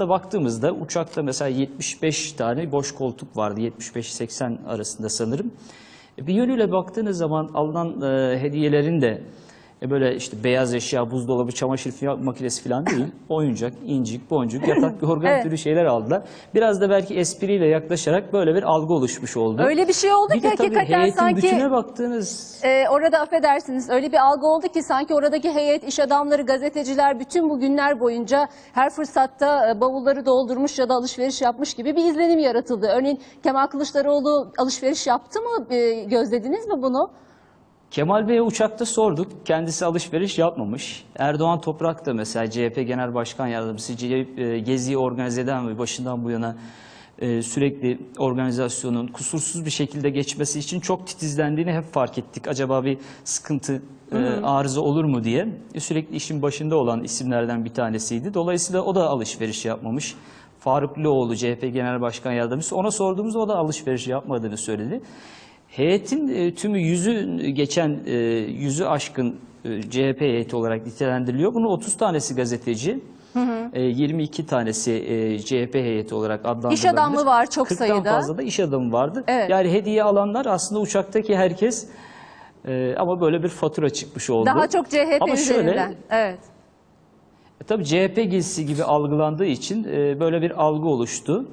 aslında baktığımızda uçakta mesela 75 tane boş koltuk vardı. 75-80 arasında sanırım. E, Bir yönüyle baktığınız zaman alınan e, hediyelerin de e, böyle işte beyaz eşya, buzdolabı, çamaşır makinesi falan değil. Oyuncak, incik, boncuk, yatak, yorgan Evet. türü şeyler aldılar. Biraz da belki espriyle yaklaşarak böyle bir algı oluşmuş oldu. Öyle bir şey oldu bir ki hakikaten sanki bütüne baktığınız e, orada affedersiniz öyle bir algı oldu ki sanki oradaki heyet, iş adamları, gazeteciler bütün bu günler boyunca her fırsatta e, bavulları doldurmuş ya da alışveriş yapmış gibi bir izlenim yaratıldı. Örneğin Kemal Kılıçdaroğlu alışveriş yaptı mı? E, gözlediniz mi bunu? Kemal Bey'e uçakta sorduk. Kendisi alışveriş yapmamış. Erdoğan Toprak da mesela CHP Genel Başkan Yardımcısı e, Gezi'yi organize eden ve başından bu yana e, sürekli organizasyonun kusursuz bir şekilde geçmesi için çok titizlendiğini hep fark ettik. Acaba bir sıkıntı, e, arıza olur mu diye. E, Sürekli işin başında olan isimlerden bir tanesiydi. Dolayısıyla o da alışveriş yapmamış. Faruk Loğlu CHP Genel Başkan Yardımcısı ona sorduğumuzda o da alışveriş yapmadığını söyledi. Heyetin e, tümü yüzü geçen e, yüzü aşkın e, CHP heyeti olarak nitelendiriliyor. Bunun 30 tanesi gazeteci, e, 22 tanesi CHP heyeti olarak adlandırılabilir. İş adamı var çok 40'tan sayıda. fazla da iş adamı vardı. Evet. Yani hediye alanlar aslında uçaktaki herkes ama böyle bir fatura çıkmış oldu. Daha çok CHP Ama şöyle, üzerinden. Evet. e, Tabii CHP gezisi gibi algılandığı için böyle bir algı oluştu.